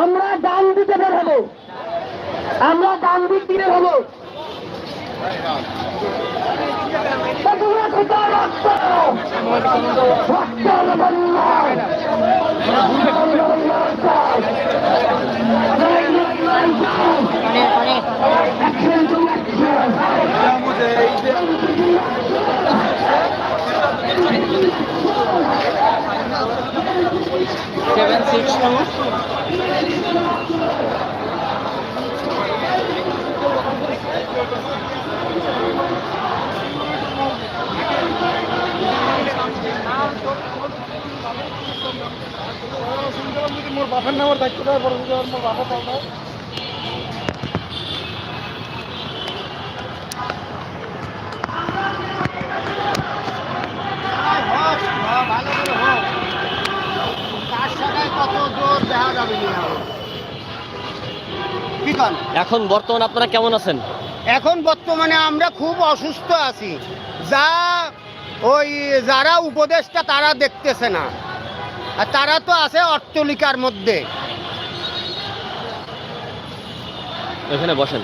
আমরা ডান দিকে বের হব। আমরা ডান দিক দিয়ে হব। তোমরা কোথায় সেভেন সিক্স টু মোর বাপের দায়িত্ব দেওয়ার পরে মোর বাপা এখন বর্তমান আপনারা কেমন আছেন? এখন বর্তমানে আমরা খুব অসুস্থ আছি। যা ওই যারা উপদেশটা তারা দেখতেছে না। আর তারা তো আছে অট্টলিকার মধ্যে। এখানে বসেন।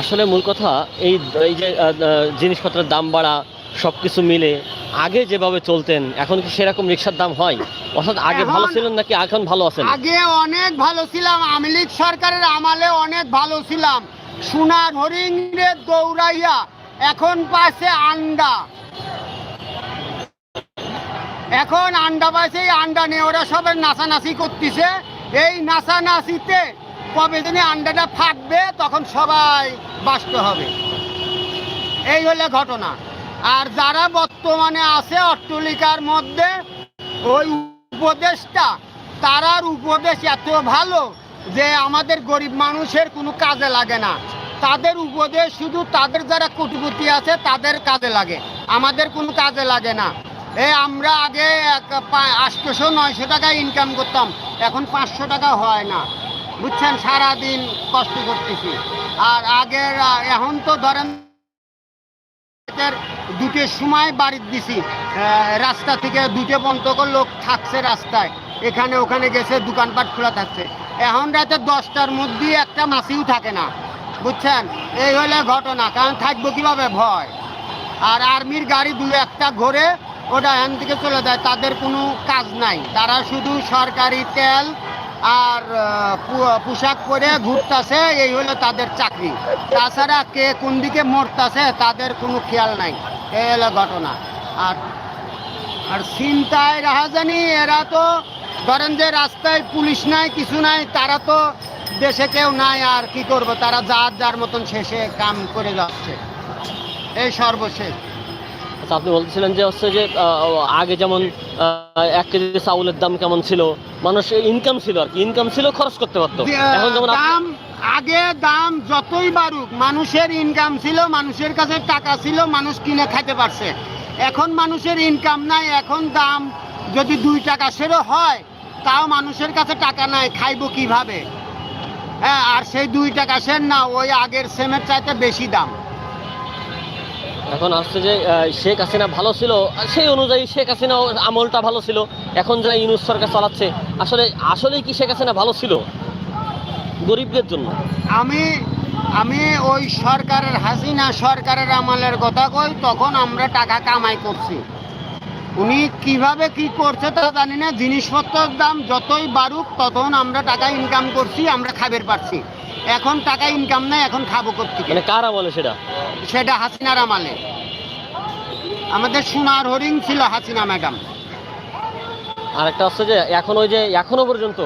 আসলে মূল কথা এই এই যে জিনিসপত্রের দাম বাড়া সব কিছু মিলে আগে যেভাবে চলতেন এখন কি সেরকম রিক্সার দাম হয়? অর্থাৎ আগে ভালো ছিলেন নাকি এখন ভালো আছেন? আগে অনেক ভালো ছিলাম আওয়ামী লীগ সরকারের আমলে অনেক ভালো ছিলাম। সোনার হরিণে দৌড়াইয়া এখন পাইছে আন্ডা। এখন আন্ডা পাইছে এই আন্ডা নিয়ে ওরা সবাই নাচানাচি করতেছে। এই নাচানাচিতে কবে দিনে আন্ডাটা ফাটবে তখন সবাই বাস্ত হবে। এই হলে ঘটনা। আর যারা বর্তমানে আছে অট্টলিকার মধ্যে, ওই উপদেশটা তারার উপদেশ এত ভালো যে আমাদের গরিব মানুষের কোনো কাজে লাগে না। তাদের উপদেশ শুধু তাদের যারা কোটিপতি আছে, তাদের কাজে লাগে। আমাদের কোনো কাজে লাগে না। এ আমরা আগে আটশোশো নয়শো টাকা ইনকাম করতাম, এখন পাঁচশো টাকা হয় না। বুঝছেন? সারাদিন কষ্ট করতেছি। আর আগের এখন তো ধরেন রাতের দুটোর সময় বাড়ির দিছি। রাস্তা থেকে দুটো পর্যন্ত করে লোক থাকছে রাস্তায়। এখানে ওখানে গেছে, দোকানপাট খোলা থাকছে। এখন রাতে দশটার মধ্যে একটা মাসিও থাকে না, বুঝছেন? এই হলে ঘটনা, কারণ থাকব কীভাবে? ভয়। আর আর্মির গাড়ি দু একটা ঘোরে, ওটা এখান থেকে চলে যায়, তাদের কোনো কাজ নাই। তারা শুধু সরকারি তেল আর পোশাক পরে ঘুরতাছে, এই হলো তাদের চাকরি। তাছাড়া কে কোন দিকে মরতাছে, তাদের কোনো খেয়াল নাই। এই হলো ঘটনা। আর আর চিন্তায় রাহা জানি, এরা তো ধরেন যে রাস্তায় পুলিশ নাই, কিছু নাই, তারা তো দেশে কেউ নাই, আর কি করব? তারা যার যার মতন শেষে কাম করে যাচ্ছে। এই সর্বশেষ। আচ্ছা আপনি বলছিলেন যে হচ্ছে যে আগে যেমন এক কেজি চাউলের দাম কেমন ছিল মানুষ ইনকাম ছিল আর কি ইনকাম ছিল খরচ করতে পারতো। এখন যেমন দাম আগে দাম যতই বাড়ুক মানুষের ইনকাম ছিল মানুষের কাছে টাকা ছিল মানুষ কিনে খাইতে পারছে। এখন মানুষের ইনকাম নাই এখন দাম যদি দুই টাকা সেরও হয় তাও মানুষের কাছে টাকা নাই খাইবো কীভাবে? হ্যাঁ আর সেই দুই টাকা সের না ওই আগের সেমের চাইতে বেশি দাম। এখন আসছে যে শেখ হাসিনা ভালো ছিল সেই অনুযায়ী শেখ হাসিনা আমলটা ভালো ছিল। এখন যারা ইউনুস সরকার চালাচ্ছে, আসলে, আসলেই কি শেখ হাসিনা ভালো ছিল? গরিবদের জন্য। আমি আমি ওই সরকারের, হাসিনা সরকারের আমলের কথা কই, তখন আমরা টাকা কামাই করছি। উনি কীভাবে কি করছে তা জানি না, জিনিসপত্রের দাম যতই বাড়ুক তখন আমরা টাকা ইনকাম করছি, আমরা খাবার পাচ্ছি। এখন টাকা ইনকাম নাই এখন খাব করতে মানে কারা বলে সেটা? সেটা হাসিনার আমালে। আমাদের সোনার হরিণ ছিল হাসিনা ম্যাডাম। আর একটা হচ্ছে যে এখন ওই যে এখনও পর্যন্ত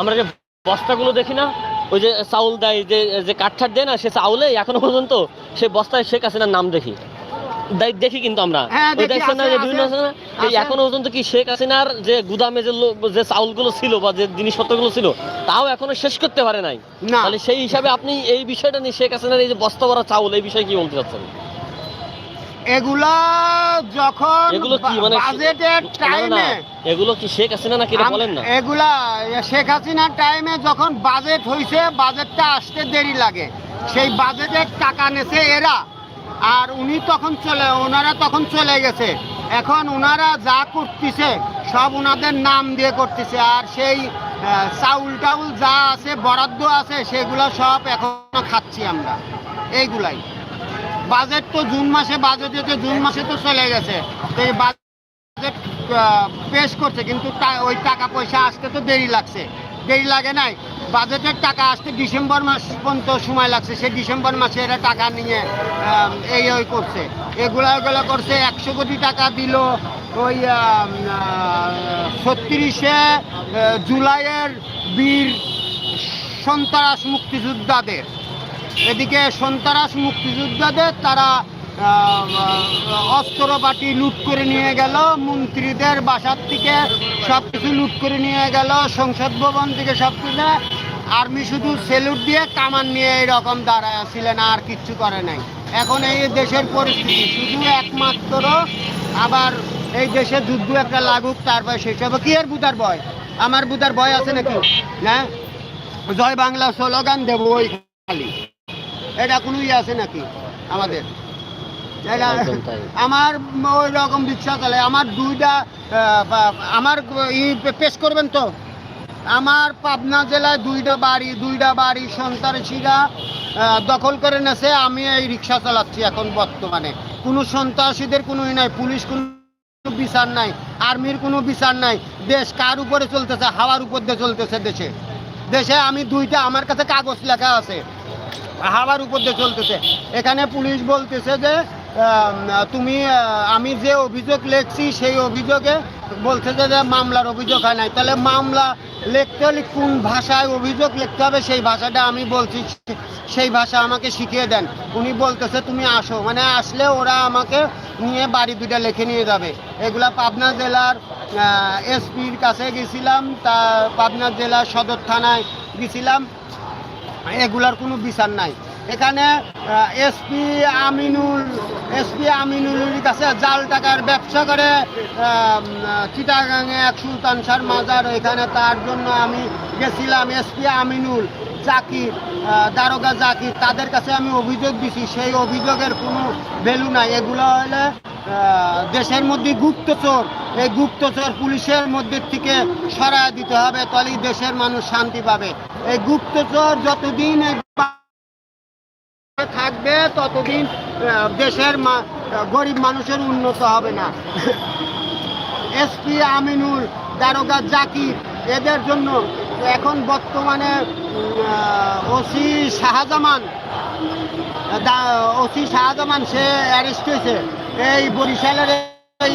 আমরা যে বস্তাগুলো দেখি না ওই যে চাউল দেয় যে যে কাঠঠাট দেয় না সে চাউলে এখনও পর্যন্ত সে বস্তায় শেখ হাসিনার নাম দেখি। দেখ- কিন্তু আমরা। হ্যাঁ। এখনও পর্যন্ত কি শেখ হাসিনার যে গুদামে যে যে চাউলগুলো ছিল বা যে জিনিসপত্রগুলো ছিল তাও এখনও শেষ করতে পারে নাই। তাহলে সেই হিসাবে আপনি এই বিষয়টা নিয়ে শেখ হাসিনার এই যে বস্তা ভরা চাউল এই বিষয়ে কি বলতে চাচ্ছেন? এগুলা যখন এগুলো কি মানে বাজেটের টাইমে এগুলো কি শেখ হাসিনা নাকি বলেন না? এগুলা শেখ হাসিনার টাইমে যখন বাজেট হয়েছে বাজেটটা আসতে দেরি লাগে। সেই বাজেটের টাকা নেছে এরা। আর উনি তখন চলে, ওনারা তখন চলে গেছে। এখন ওনারা যা করতেছে, সব ওনাদের নাম দিয়ে করতেছে। আর সেই চাউল টাউল যা আছে, বরাদ্দ আছে, সেগুলো সব এখনও খাচ্ছি আমরা। এইগুলাই। বাজেট তো জুন মাসে, বাজেট হচ্ছে জুন মাসে তো চলে গেছে। এই বাজেট পেশ করছে, কিন্তু ওই টাকা পয়সা আসতে তো দেরি লাগছে। দেরি লাগে নাই। বাজেটের টাকা আসতে ডিসেম্বর মাস পর্যন্ত সময় লাগছে। সে ডিসেম্বর মাসে এরা টাকা নিয়ে এই ওই করছে। এগুলো এগুলো করছে, একশো কোটি টাকা দিল ওই ছত্রিশে জুলাইয়ের বীর সন্ত্রাস মুক্তিযোদ্ধাদের। এদিকে সন্ত্রাস মুক্তিযোদ্ধাদের, তারা অস্ত্রপাতি লুট করে নিয়ে গেল, মন্ত্রীদের বাসার থেকে সব কিছু লুট করে নিয়ে গেল, সংসদ ভবন থেকে সব কিছু আর্মি শুধু সেলুট দিয়ে কামান নিয়ে এরকম দাঁড়ায় ছিলেন, আর কিচ্ছু করে নাই। এখন এই দেশের পরিস্থিতি, শুধু একমাত্র আবার এই দেশে যুদ্ধ একটা লাগুক, তারপর শেষ হবে। কি আর বুধার ভয়? আমার বুধার ভয় আছে নাকি? হ্যাঁ? জয় বাংলা স্লোগান দেবো ওই খালি। এটা কোনো ইয়ে আছে নাকি আমাদের। আমার ওই রকম রিক্সা চলে আমার দুইটা আমার ই পেশ করবেন তো? আমার পাবনা জেলায় দুইটা বাড়ি দুইটা বাড়ি সন্ত্রাসীরা দখল করে নেছে। আমি এই রিক্সা চালাচ্ছি এখন বর্তমানে। কোনো সন্ত্রাসীদের কোনো ই নাই। পুলিশ কোনো বিচার নাই। আর্মির কোনো বিচার নাই। দেশ কার উপরে চলতেছে? হাওয়ার উপর দিয়ে চলতেছে দেশে। দেশে আমি দুইটা আমার কাছে কাগজ লেখা আছে। হাওয়ার উপর দিয়ে চলতেছে। এখানে পুলিশ বলতেছে যে তুমি আমি যে অভিযোগ লিখছি সেই অভিযোগে বলছে যে মামলার অভিযোগ হয় নাই। তাহলে মামলা লিখতে হলে কোন ভাষায় অভিযোগ লিখতে হবে? সেই ভাষাটা আমি বলছি, সেই ভাষা আমাকে শিখিয়ে দেন। উনি বলতেছে, তুমি আসো। মানে আসলে ওরা আমাকে নিয়ে বাড়ি দুটা লিখে নিয়ে যাবে। এগুলা পাবনা জেলার এসপির কাছে গেছিলাম, তা পাবনা জেলার সদর থানায় গেছিলাম। এগুলার কোনো বিচার নাই। এখানে এসপি আমিনুল এসপি আমিনুলের কাছে জাল টাকার ব্যবসা করে চিটাগাঙে এক সুলতান শাহ মাজার, এখানে তার জন্য আমি গেছিলাম এসপি আমিনুল জাকির দারোগা জাকির। তাদের কাছে আমি অভিযোগ দিছি, সেই অভিযোগের কোনো ভ্যালু নাই। এগুলো হলে দেশের মধ্যে গুপ্তচর। এই গুপ্তচর পুলিশের মধ্যে থেকে সরায় দিতে হবে, তাহলেই দেশের মানুষ শান্তি পাবে। এই গুপ্তচর যতদিন থাকবে, ততদিন দেশের গরিব মানুষের উন্নত হবে না। এসপি আমিনুল, দারোগা জাকির, এদের জন্য এখন বর্তমানে ওসি শাহজামান ওসি শাহজামান, সে অ্যারেস্ট হয়েছে। এই বরিশালের এই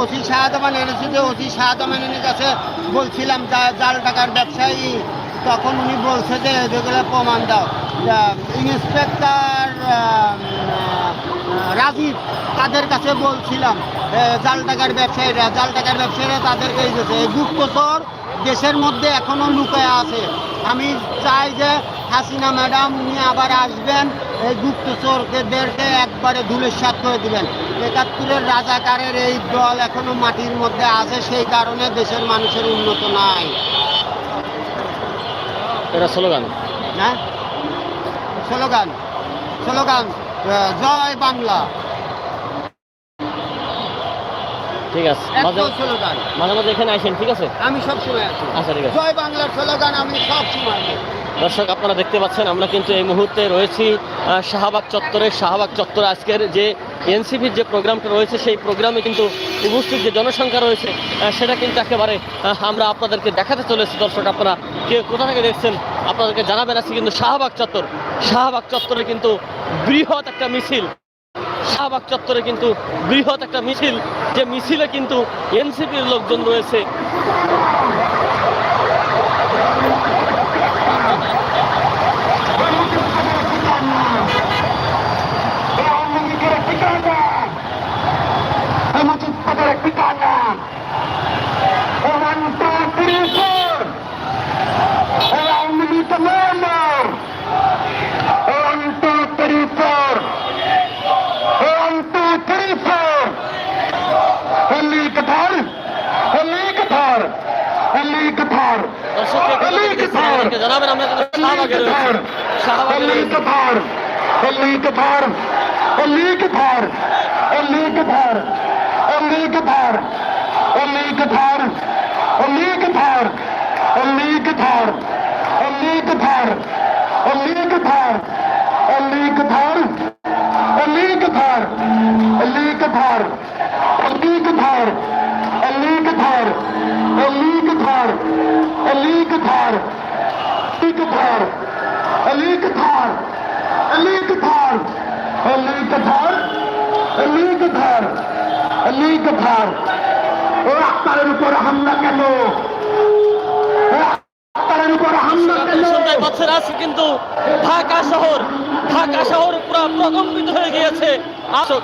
ওসি শাহজামান অ্যারেস্ট হয়েছে। ওসি শাহজামানের কাছে বলছিলাম জাল টাকার ব্যবসায়ী তখন উনি বলছে যে যেগুলো প্রমাণ দাও। ইন্সপেক্টর রাজীব, তাদের কাছে বলছিলাম জাল টাকার ব্যবসায়ীরা, জাল টাকার ব্যবসায়ীরা তাদেরকে গেছে এই গুপ্তচর দেশের মধ্যে এখনও লুকায় আছে। আমি চাই যে, হাসিনা ম্যাডাম, উনি আবার আসবেন, এই গুপ্তচরদেরকে একবারে ধুলের সাত করে দিবেন। একাত্তরের রাজাকারের এই দল এখনও মাটির মধ্যে আছে, সেই কারণে দেশের মানুষের উন্নত নাই। এটা স্লোগান। হ্যাঁ স্লোগান। স্লোগান গান জয় বাংলা। ঠিক আছে মাঝে মাঝে এখানে আসেন ঠিক আছে? আমি সব সময় আছি। আচ্ছা ঠিক আছে। জয় বাংলার স্লোগান আমি সব সময়। দর্শক, আপনারা দেখতে পাচ্ছেন, আমরা কিন্তু এই মুহূর্তে রয়েছি শাহবাগ চত্বরে। শাহবাগ চত্বরে আজকের যে এনসিপির যে প্রোগ্রামটা রয়েছে, সেই প্রোগ্রামে কিন্তু উপস্থিত যে জনসংখ্যা রয়েছে সেটা কিন্তু একেবারে আমরা আপনাদেরকে দেখাতে চলেছি। দর্শক, আপনারা কে কোথা থেকে দেখছেন, আপনাদেরকে জানাবেন আজকে কিন্তু শাহবাগ চত্বর। শাহবাগ চত্বরে কিন্তু বৃহৎ একটা মিছিল। শাহবাগ চত্বরে কিন্তু বৃহৎ একটা মিছিল। যে মিছিলে কিন্তু এনসিপির লোকজন রয়েছে। জনাবেন আমরা অলি কফার অলি কফার অলি কফার অলি কফার ਥਾਰ ਉਲੀਕ ਥਾਰ ਉਲੀਕ ਥਾਰ ਉਲੀਕ ਥਾਰ ਉਲੀਕ ਥਾਰ ਉਲੀਕ ਥਾਰ ਉਲੀਕ ਥਾਰ ਉਲੀਕ ਥਾਰ ਉਲੀਕ ਥਾਰ ਉਲੀਕ ਥਾਰ ਉਲੀਕ ਥਾਰ ਉਲੀਕ ਥਾਰ ਉਲੀਕ ਥਾਰ ਉਲੀਕ ਥਾਰ ਉਲੀਕ ਥਾਰ ਉਲੀਕ ਥਾਰ ਉਲੀਕ ਥਾਰ ਉਲੀਕ ਥਾਰ লিগ ভার। ও আক্তারের উপর হামলা কেন? আক্তারের উপর হামলা কিন্তু ঢাকা শহর ঢাকা শহর পুরো প্রকম্পিত হয়ে গিয়েছে। আসক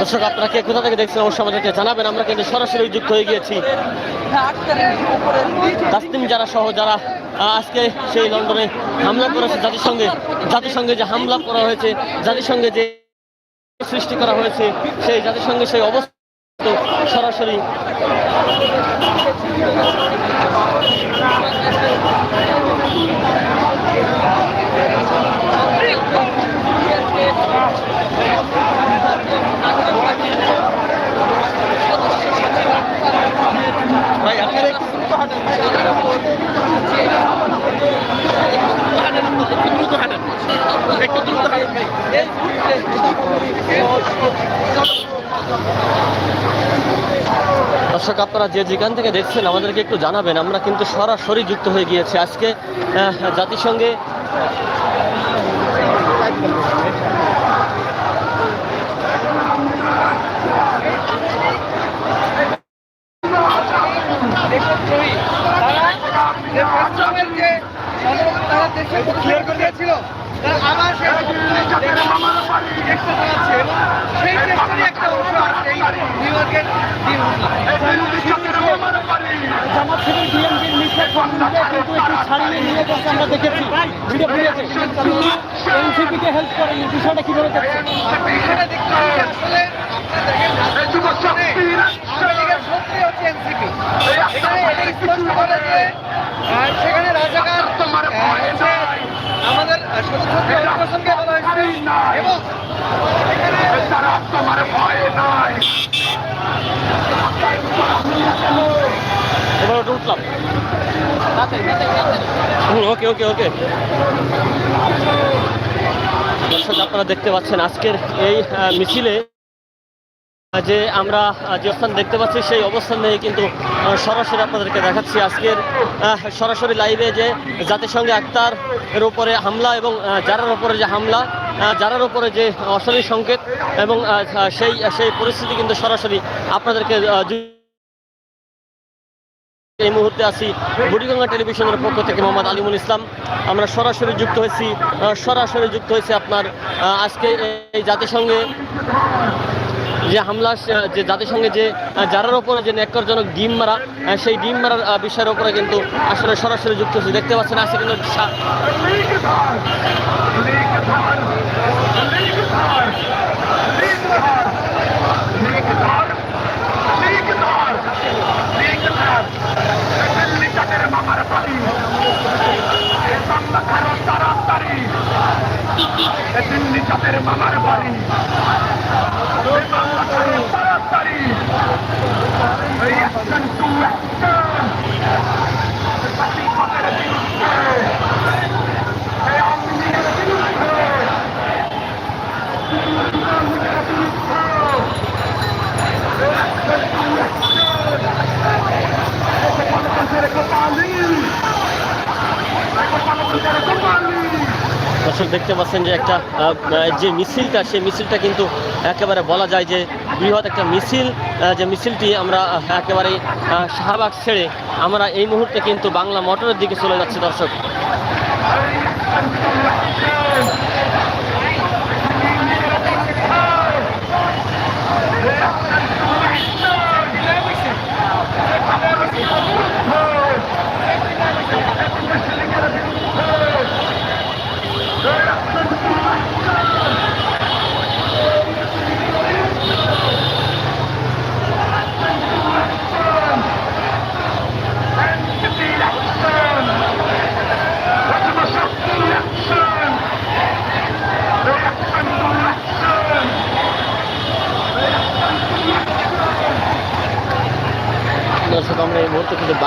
দর্শক আপনারা কে কোথা থেকে দেখছেন অবশ্যই আমাদেরকে জানাবেন। আমরা কিন্তু সরাসরি যুক্ত হয়ে গিয়েছি। তাসলিম যারা সহ যারা আজকে সেই লন্ডনে হামলা করেছে জাতিসংঘে জাতিসংঘে যে হামলা করা হয়েছে জাতিসংঘে যে সৃষ্টি করা হয়েছে সেই জাতিসংঘে সেই অবস্থা সরাসরি ভাই আপনারা একটু দ্রুত হাঁটেন একটু দ্রুত হাঁটেন একটু দ্রুত হাঁটেন ভাই দর্শক আপনারা যে যেখান থেকে দেখছেন আমাদেরকে একটু জানাবেন। আমরা কিন্তু সরাসরি যুক্ত হয়ে গিয়েছি। আজকে আহ, জাতিসংঘে ক্লিয়ার করে দিয়েছিল? আবার সেই সেই চেষ্টারই একটা অংশ এই নিউ ইয়র্কের দিন জামাত থেকে বিএনপির মিথ্যা কর্মীদের কিন্তু একটু ছাড়িয়ে নিয়ে যাচ্ছে আমরা দেখেছি। ভিডিও ফুটেছে এনসিপিকে হেল্প করেন বিষয়টা কীভাবে দেখছেন? বিষয়টা দেখতে আসলে আপনারা দেখেন আর সেখানে রাজাকার আহ, হচ্ছে আমাদের সদস্যকে অভিবাসনকে বলা হয়েছে এবং এখানে তারা তোমার ভয় নাই এবার ওটা উঠলাম ওকে ওকে ওকে দর্শক, আপনারা দেখতে পাচ্ছেন আজকের এই মিছিলে যে আমরা যে অবস্থান দেখতে পাচ্ছি, সেই অবস্থান থেকে কিন্তু সরাসরি আপনাদেরকে দেখাচ্ছি আজকের সরাসরি লাইভে যে জাতিসংঘে আক্তার এর উপরে হামলা এবং যারার উপরে যে হামলা যারার উপরে যে অশনি সংকেত এবং সেই সেই পরিস্থিতি কিন্তু সরাসরি আপনাদেরকে এই মুহূর্তে আছি বুড়িগঙ্গা টেলিভিশনের পক্ষ থেকে মোহাম্মদ আলিমুল ইসলাম। আমরা সরাসরি যুক্ত হয়েছি সরাসরি যুক্ত হয়েছি আপনার আজকে এই জাতিসংঘে যে হামলা যে জাতিসংঘে যে যারার ওপরে যে নেকরজনক ডিম মারা সেই ডিম মারার বিষয়ের ওপরে কিন্তু আসলে সরাসরি যুক্ত হয়েছি। দেখতে পাচ্ছেন, আজকে কিন্তু দিল্লি চাপের মামার বাড়ি তাড়াতাড়ি এই অ্যাকশন টু অ্যাকশন পাকিস্তানের বিরুদ্ধে এই আওয়ামী লীগের বিরুদ্ধে দর্শক দেখতে পাচ্ছেন যে একটা যে মিছিলটা, সেই মিছিলটা কিন্তু একেবারে বলা যায় যে বৃহৎ একটা মিছিল যে মিছিলটি আমরা একেবারে শাহবাগ ছেড়ে আমরা এই মুহূর্তে কিন্তু বাংলা মটরের দিকে চলে যাচ্ছি দর্শক।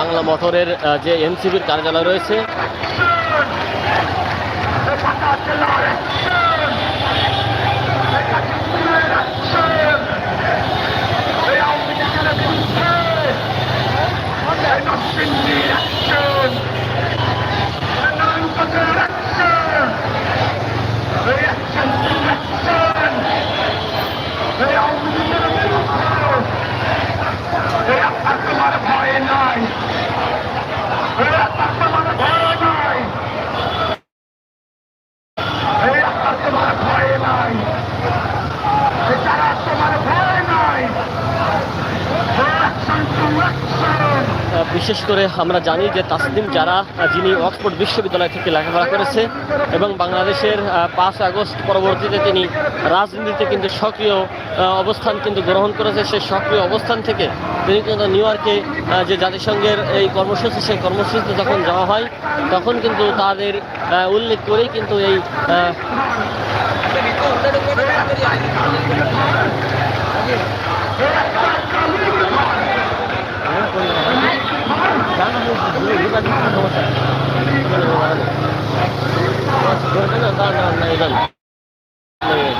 বাংলা মোটরের যে এনসিবির কার্যালয় রয়েছে এই আত্মার তোমার ভয় নাই এই যারা তোমার ভয় নাই অ্যাকশন টু অ্যাকশন আহ, বিশেষ করে আমরা জানি যে তাসলিম যারা যিনি অক্সফোর্ড বিশ্ববিদ্যালয় থেকে লেখাপড়া করেছে এবং বাংলাদেশের পাঁচ আগস্ট পরবর্তীতে তিনি রাজনীতিতে কিন্তু সক্রিয় অবস্থান কিন্তু গ্রহণ করেছে। সেই সক্রিয় অবস্থান থেকে তিনি কিন্তু নিউ ইয়র্কে যে জাতিসংঘের এই কর্মসূচি, সেই কর্মসূচিতে যখন যাওয়া হয়, তখন কিন্তু তাদের উল্লেখ করেই কিন্তু এই Thank you.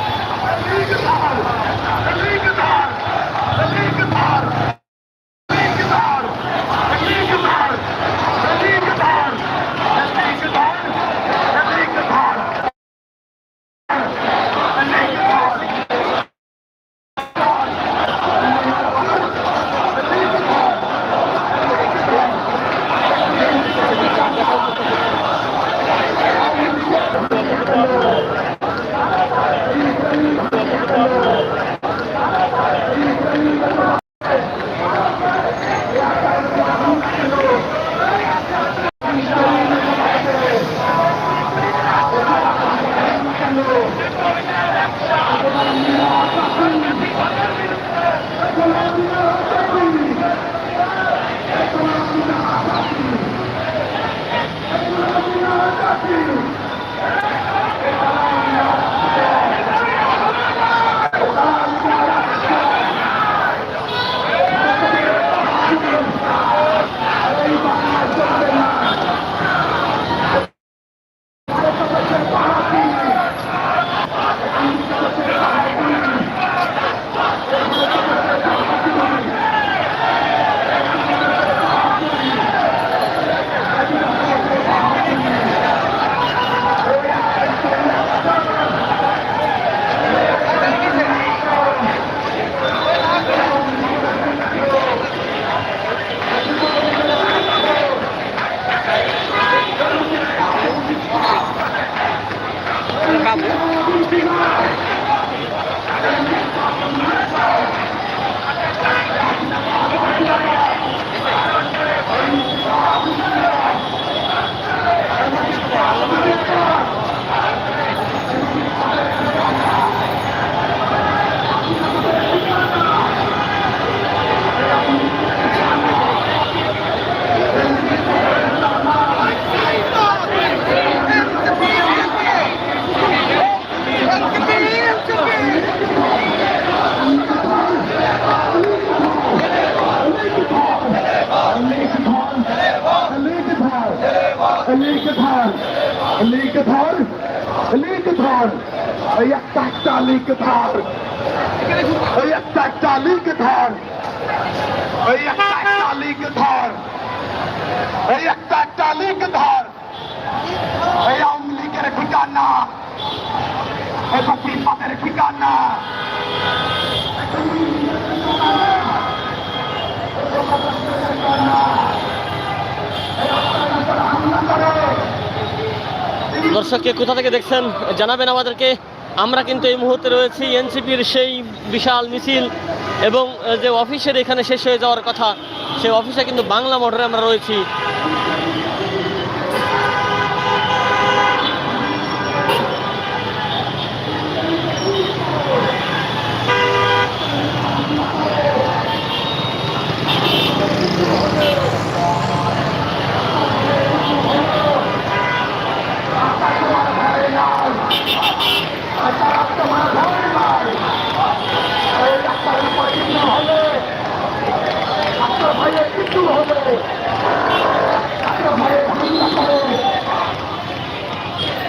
Thank you. Ah, লিক ধর লিক ধর লিক ধর। এই একটা একটা লিক ধর। এই একটা একটা লিক ধর। এই একটা একটা লিক ধর। এই একটা একটা লিক ধর। এই আওয়ামী লীগের ঠিকানা। এই দর্শককে কোথা থেকে দেখছেন জানাবেন আমাদেরকে। আমরা কিন্তু এই মুহূর্তে রয়েছি এনসিপির সেই বিশাল মিছিল এবং যে অফিসের এখানে শেষ হয়ে যাওয়ার কথা, সেই অফিসে কিন্তু বাংলা মোটরে আমরা রয়েছি ভাইয়ের কিছু হবে ভাইয়ের হামলা করে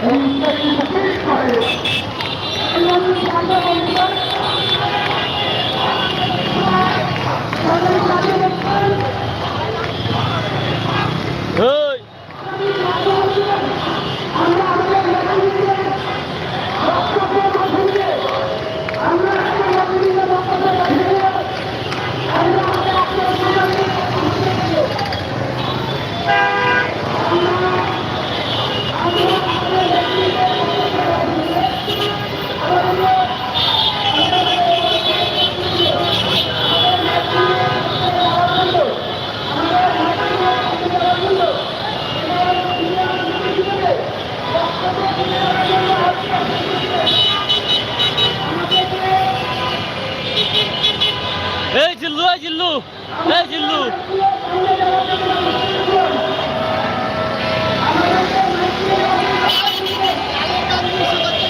এই মুখে করে হেই! এই জিল্লু এই জিল্লু এই জিল্লু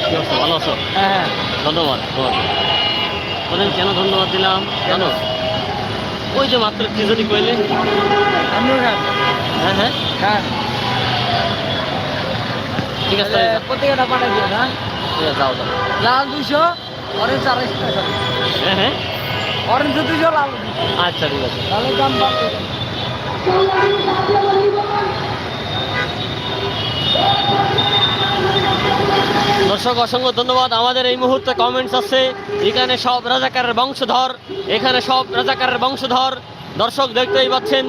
কি অবস্থা? ভালো আছো হ্যাঁ ধন্যবাদ তোমাকে বলেন কেন ধন্যবাদ দিলাম জানো ওই যে মাত্র কি যদি কইলে? হ্যাঁ হ্যাঁ। খান ঠিক আছে পত্রিকাটা পাঠাই দিও না? ঠিক আছে, যাও যাও। লাল দুইশো অরেঞ্জ আড়াইশো টাকা। হ্যাঁ হ্যাঁ। অরেঞ্জ দুইশো লাল আচ্ছা ঠিক আছে। লালের দাম বাড়বে। দর্শক অসংখ্য ধন্যবাদ। আমাদের এই মুহূর্তে কমেন্টস আছে। এখানে সব রাজাকারের বংশধর। এখানে সব রাজাকারের বংশধর। দর্শক দেখতেই পাচ্ছেন,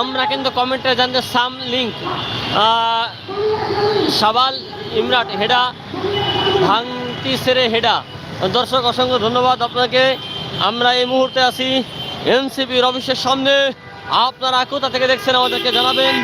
আমরা কিন্তু কমেন্টে জানতে সাম লিঙ্ক সাবাল ইমরাট হেডা ভাঙতি সেরে হেডা। দর্শক, অসংখ্য ধন্যবাদ আপনাকে। আমরা এই মুহূর্তে আছি এনসিপির অফিসের সামনে। আপনারা কোথা থেকে দেখছেন আমাদেরকে জানাবেন?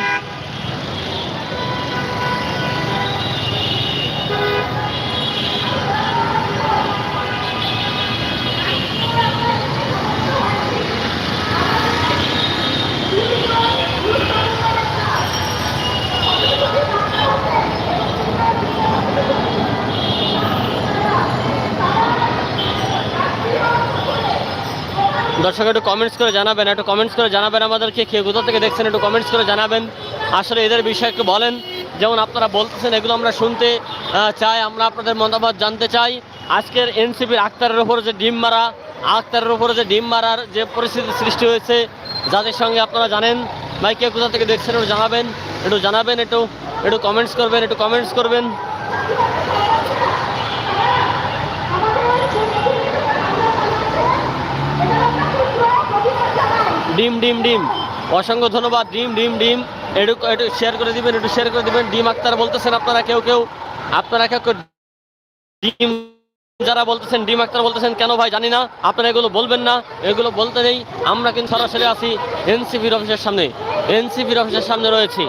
দর্শক, একটু কমেন্টস করে জানাবেন, একটু কমেন্টস করে জানাবেন আমাদেরকে, কে কোথা থেকে দেখছেন, একটু কমেন্টস করে জানাবেন। আসলে এদের বিষয়ে একটু বলেন। যেমন আপনারা বলতেছেন, এগুলো আমরা শুনতে চাই, আমরা আপনাদের মতামত জানতে চাই। আজকের এনসিপির আক্তারের ওপর যে ডিম মারা, আক্তারের ওপরে যে ডিম মারার যে পরিস্থিতি সৃষ্টি হয়েছে, যাদের সঙ্গে আপনারা জানেন, ভাই, কে কোথা থেকে দেখছেন, একটু জানাবেন একটু জানাবেন, একটু একটু কমেন্টস করবেন, একটু কমেন্টস করবেন। ডিম ডিম ডিম। অসংখ্য ধন্যবাদ, ডিম ডিম ডিম। একটু একটু শেয়ার করে দিবেন, একটু শেয়ার করে দিবেন। ডিম আক্তার বলতেছেন আপনারা কেউ কেউ, আপনারা কেউ ডিম যারা বলতেছেন, ডিম আক্তার বলতেছেন, কেন ভাই জানি না। আপনারা এগুলো বলবেন না, এগুলো বলতে নেই। আমরা কিন্তু সরাসরি আছি এনসিপির অফিসের সামনে। এনসিপির অফিসের সামনে রয়েছি।